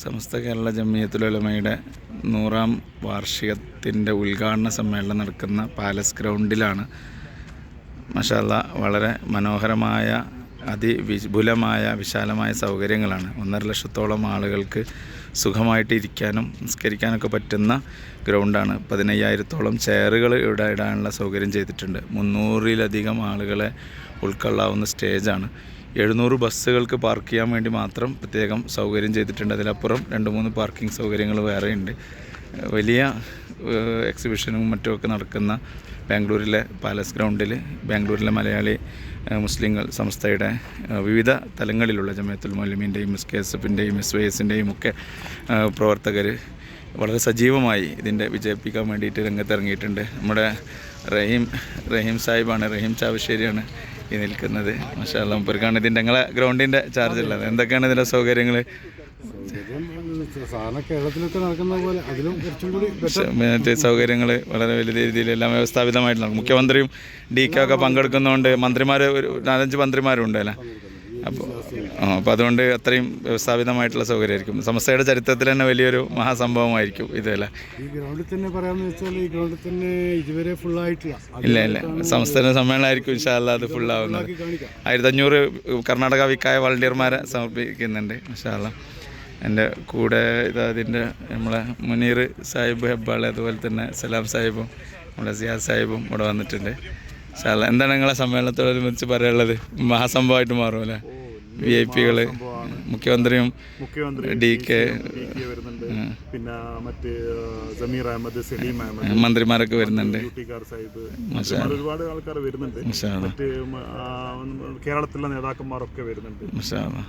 സമസ്ത കേരള ജമിയത്തുലമയുടെ നൂറാം വാർഷികത്തിന്റെ ഉദ്ഘാടന സമ്മേളനം നടക്കുന്ന പാലസ് ഗ്രൗണ്ടിലാണ്. മഷാല്ല വളരെ മനോഹരമായ അതിവിപുലമായ വിശാലമായ സൗകര്യങ്ങളാണ്. ഒന്നര ലക്ഷത്തോളം ആളുകൾക്ക് സുഖമായിട്ട് ഇരിക്കാനും നിസ്കരിക്കാനൊക്കെ പറ്റുന്ന ഗ്രൗണ്ടാണ്. പതിനയ്യായിരത്തോളം ചെയറുകൾ ഇവിടെ ഇടാനുള്ള സൗകര്യം ചെയ്തിട്ടുണ്ട്. മുന്നൂറിലധികം ആളുകളെ ഉൾക്കൊള്ളാവുന്ന സ്റ്റേജാണ്. എഴുന്നൂറ് ബസ്സുകൾക്ക് പാർക്ക് ചെയ്യാൻ വേണ്ടി മാത്രം പ്രത്യേകം സൗകര്യം ചെയ്തിട്ടുണ്ട്. അതിലപ്പുറം രണ്ട് മൂന്ന് പാർക്കിംഗ് സൗകര്യങ്ങൾ വേറെയുണ്ട് വലിയ എക്സിബിഷനും മറ്റുമൊക്കെ നടക്കുന്ന ബാംഗ്ലൂരിലെ പാലസ് ഗ്രൗണ്ടിൽ ബാംഗ്ലൂരിലെ മലയാളി മുസ്ലിങ്ങൾ സംസ്ഥയുടെ വിവിധ തലങ്ങളിലുള്ള ജമയത്തുൽ മൊലിമിന്റെയും എസ് കെ എസ് എഫിന്റെയും എസ് വൈ എസിന്റെയും ഒക്കെ പ്രവർത്തകർ വളരെ സജീവമായി ഇതിന്റെ വിജയിപ്പിക്കാൻ വേണ്ടിയിട്ട് രംഗത്തിറങ്ങിയിട്ടുണ്ട്. നമ്മുടെ റഹീം റഹീം സാഹിബാണ് റഹീം ചാവശ്ശേരിയാണ് ഈ നിൽക്കുന്നത്. മഷാല്ല മുപ്പർക്കാണ് ഇതിന്റെ ഞങ്ങളെ ഗ്രൗണ്ടിന്റെ ചാർജ് ഉള്ളത്. എന്തൊക്കെയാണ് ഇതിന്റെ സൗകര്യങ്ങൾ. മറ്റേ സൗകര്യങ്ങൾ വളരെ വലിയ രീതിയിൽ എല്ലാം വ്യവസ്ഥാപിതമായിട്ടുള്ള മുഖ്യമന്ത്രിയും ഡി കെ ഒക്കെ പങ്കെടുക്കുന്നതുകൊണ്ട് മന്ത്രിമാർ ഒരു നാലഞ്ച് മന്ത്രിമാരും ഉണ്ട് അല്ലേ? അപ്പോൾ അപ്പോൾ അതുകൊണ്ട് അത്രയും വ്യവസ്ഥാപിതമായിട്ടുള്ള സൗകര്യമായിരിക്കും. സമസ്തയുടെ ചരിത്രത്തിൽ തന്നെ വലിയൊരു മഹാസംഭവമായിരിക്കും ഇതല്ലേ? ഈ ഗ്രൗണ്ടിൽ തന്നെ പറയാമെന്ന് വെച്ചാൽ ഈ ഗ്രൗണ്ടിൽ തന്നെ ഇതുവരെ ഫുൾ ആയിട്ടില്ല. ഇല്ല ഇല്ല. സംസ്ഥാന സമ്മേളനമായിരിക്കും ഇൻഷാല്ല അത് ഫുൾ ആവുന്നത്. ആയിരത്തി ആയിരത്തഞ്ഞൂറ് കർണാടക വിക്കായ വളണ്ടിയർമാരെ സമർപ്പിക്കുന്നുണ്ട് ഇൻഷാല്ല എന്റെ കൂടെ ഇതാ അതിന്റെ നമ്മളെ മുനീർ സാഹിബ് ഹെബ്ബാൾ അതുപോലെ തന്നെ സലാം സാഹിബും നമ്മുടെ സിയാദ് സാഹിബും ഇവിടെ വന്നിട്ടുണ്ട്. എന്താണ് നിങ്ങളെ സമ്മേളനത്തോടനുബന്ധിച്ച് പറയാനുള്ളത്? മഹാസംഭവമായിട്ട് മാറും അല്ലേ? വി ഐ പികൾ മുഖ്യമന്ത്രിയും മുഖ്യമന്ത്രി ഡി കെ വരുന്നുണ്ട്. പിന്നെ മറ്റ് സമീർ അഹമ്മദ് സലീം അഹമ്മദ് മന്ത്രിമാരൊക്കെ വരുന്നുണ്ട്. സാഹിബ് ഒരുപാട് ആൾക്കാർ വരുന്നുണ്ട്. മറ്റ് കേരളത്തിലെ നേതാക്കന്മാരൊക്കെ വരുന്നുണ്ട്.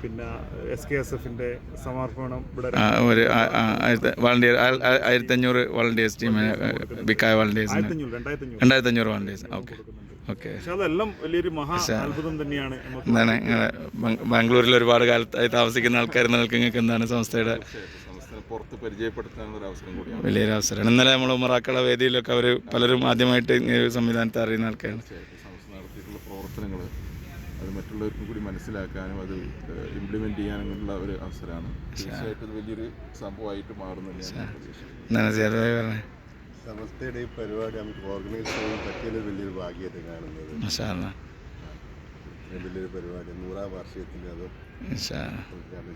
പിന്നെ എസ് കെ എസ് എഫിന്റെ സമർപ്പണം ഇവിടെ ഒരു വളണ്ടിയർ ആയിരത്തി അഞ്ഞൂറ് വളണ്ടിയേഴ്സ് ടീമിന് വിക്കായ വളണ്ടിയേഴ്സ് രണ്ടായിരത്തി അഞ്ഞൂറ് വളണ്ടിയേഴ്സ്. ഓക്കെ. ഓക്കെ. അതെല്ലാം വലിയൊരു മഹാ അത്ഭുതം തന്നെയാണ് എന്താണ് നിങ്ങളെ ബാംഗ്ലൂരിൽ ഒരുപാട് കാലത്തായി താമസിക്കുന്ന ആൾക്കാർ നിങ്ങൾക്ക് നിങ്ങൾക്ക് എന്താണ് സംസ്ഥയുടെ പുറത്ത് പരിചയപ്പെടുത്താനുള്ള ഒരു അവസരം കൂടിയാണ്. വലിയൊരു അവസരമാണ്. ഇന്നലെ നമ്മൾ ഉമറാക്കള വേദിയിലൊക്കെ അവർ പലരും ആദ്യമായിട്ട് സംവിധാനത്തെ അറിയുന്ന ആൾക്കാരാണ്. നടത്തിയിട്ടുള്ള പ്രവർത്തനങ്ങൾ അത് മറ്റുള്ളവർക്കും കൂടി മനസ്സിലാക്കാനും അത് ഇംപ്ലിമെന്റ് ചെയ്യാനുള്ള ഒരു അവസരമാണ്. തീർച്ചയായിട്ടും ഇത് വലിയൊരു സംഭവമായിട്ട് മാറുന്നില്ല സമസ്തയുടെ ഈ പരിപാടി നമുക്ക് ഓർഗനൈസ് ചെയ്യാൻ പറ്റിയത് വലിയൊരു ഭാഗ്യമായിട്ട് കാണുന്നത്. വലിയൊരു പരിപാടി. നൂറാം വാർഷികത്തിന്റെ അതും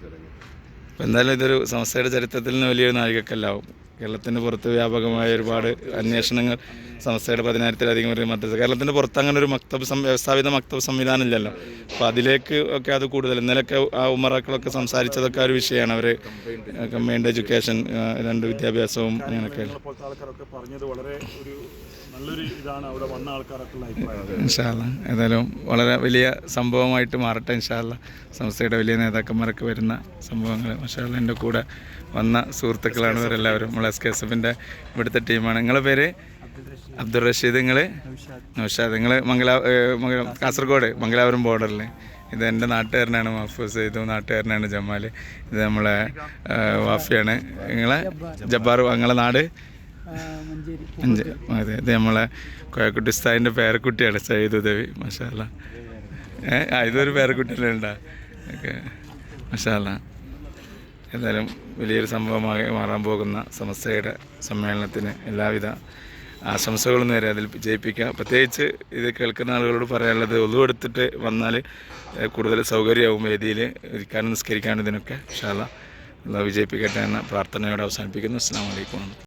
ചടങ്ങ്. എന്തായാലും ഇതൊരു സംസ്ഥയുടെ ചരിത്രത്തിൽ നിന്ന് വലിയൊരു നാഴികക്കല്ലാവും. കേരളത്തിന് പുറത്ത് വ്യാപകമായ ഒരുപാട് അന്വേഷണങ്ങൾ സംസ്ഥയുടെ പതിനായിരത്തിലധികം ഒരു മദ്രസ കേരളത്തിന്റെ പുറത്ത് അങ്ങനെ ഒരു മക്തബ് വ്യവസ്ഥാപിത മക്തബ് സംവിധാനം ഇല്ലല്ലോ. അപ്പോൾ അതിലേക്ക് ഒക്കെ അത് കൂടുതൽ ഇന്നലെയൊക്കെ ആ ഉമറാക്കളൊക്കെ സംസാരിച്ചതൊക്കെ ഒരു വിഷയമാണ്. അവർ കമ്പൈൻഡ് എഡ്യൂക്കേഷൻ രണ്ട് വിദ്യാഭ്യാസവും അങ്ങനെയൊക്കെ. പറഞ്ഞത് വളരെ ഒരു നല്ലൊരു ഇതാണ് അവിടെ വന്ന ഏതായാലും വളരെ വലിയ സംഭവമായിട്ട് മാറട്ടെ ഇൻഷാല്ല സംസ്ഥയുടെ വലിയ നേതാക്കന്മാരൊക്കെ വരുന്ന സംഭവങ്ങൾ മഷാല്ല എന്റെ കൂടെ വന്ന സുഹൃത്തുക്കളാണ് ഇവരെല്ലാവരും. നമ്മൾ എസ് കെ എസ് എഫിന്റെ ഇവിടുത്തെ ടീമാണ്. നിങ്ങളെ പേര്? അബ്ദുൾ റഷീദ് നിങ്ങൾ നൗഷാദ്. നിങ്ങൾ മംഗലാ കാസർഗോഡ് മംഗലാപുരം ബോർഡറിൽ ഇത് എന്റെ നാട്ടുകാരനാണ് മഹഫൂസ് ഇത് നാട്ടുകാരനാണ് ജമാൽ ഇത് നമ്മളെ വാഫിയാണ്. നിങ്ങളെ? ജബ്ബാർ നിങ്ങളെ നാട്? അതെ ഇത് നമ്മളെ കോയക്കുട്ടി ഉസ്താദിന്റെ പേരക്കുട്ടിയാണ് സയ്യിദ് ഉദവി മഷാല ഏ ആ ഇതൊരു പേരക്കുട്ടിയല്ലേ ഉണ്ടാ? ഓക്കെ മഷാല എന്തായാലും വലിയൊരു സംഭവമായി മാറാൻ പോകുന്ന സമസ്തയുടെ സമ്മേളനത്തിന് എല്ലാവിധ ആശംസകളും നേരെ അതിൽ ജയിപ്പിക്കാം. പ്രത്യേകിച്ച് ഇത് കേൾക്കുന്ന ആളുകളോട് പറയാനുള്ളത് ഒതുവെടുത്തിട്ട് വന്നാൽ കൂടുതൽ സൗകര്യമാവും വേദിയിൽ ഇരിക്കാനും നിസ്കരിക്കാനും ഇതിനൊക്കെ ഇഷാല വിജയിപ്പിക്കട്ടെ എന്ന പ്രാർത്ഥനയോടെ അവസാനിപ്പിക്കുന്നു. അസ്സാം വലൈക്കും